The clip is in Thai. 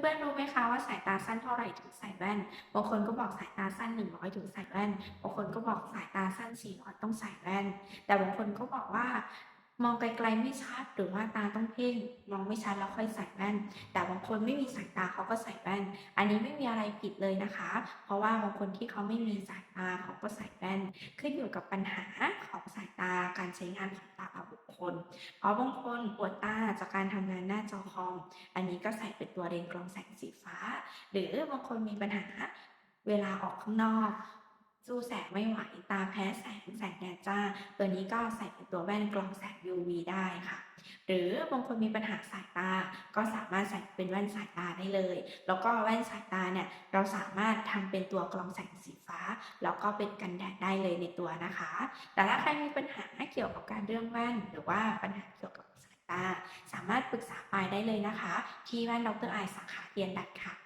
เพื่อนๆรู้ไหมคะว่าสายตาสั้นเท่าไหร่ถึงใส่แว่น บางคนก็บอกสายตาสั้น 100 ถึงใส่แว่น บางคนก็บอกสายตาสั้น 400 ต้องใส่แว่น แต่บางคนก็บอกว่ามองไกลๆไม่ชัดหรือว่าตาต้องเพ่งมองไม่ชัดแล้วค่อยใส่แว่น แต่บางคนไม่มีสายตาเขาก็ใส่แว่น อันนี้ไม่มีอะไรผิดเลยนะคะ เพราะว่าบางคนที่เขาไม่มีสายตาเขาก็ใส่แว่น ขึ้นอยู่กับปัญหาของสายตาการใช้งานของ คนเพราะบางคนปวดตาจากการทำงานหน้าจอคอม อันนี้ก็ใส่เป็นตัวเลนส์กรองแสงสีฟ้า หรือบางคนมีปัญหาเวลาออกข้างนอกสู้แสงไม่ไหวตาแพ้แสงแสงแดดจ้า ตัวนี้ก็ใส่เป็นตัวแว่นกรองแสง UV ได้ค่ะ หรือบางคนมีปัญหาสายตา ก็สามารถใส่เป็นแว่นสายตาได้เลย แล้วก็แว่นสายตาเนี่ยเราสามารถทำเป็นตัวกรองแสงสีฟ้า แล้วก็เป็นกันแดดได้เลยในตัวนะคะ แต่ถ้าใครมีปัญหาเกี่ยวกับการเรื่องแว่น หรือว่าปัญหาเกี่ยวกับสายตา สามารถปรึกษาปายได้เลยนะคะ ที่แว่นดรไอสาขาเรียนดัดค่ะ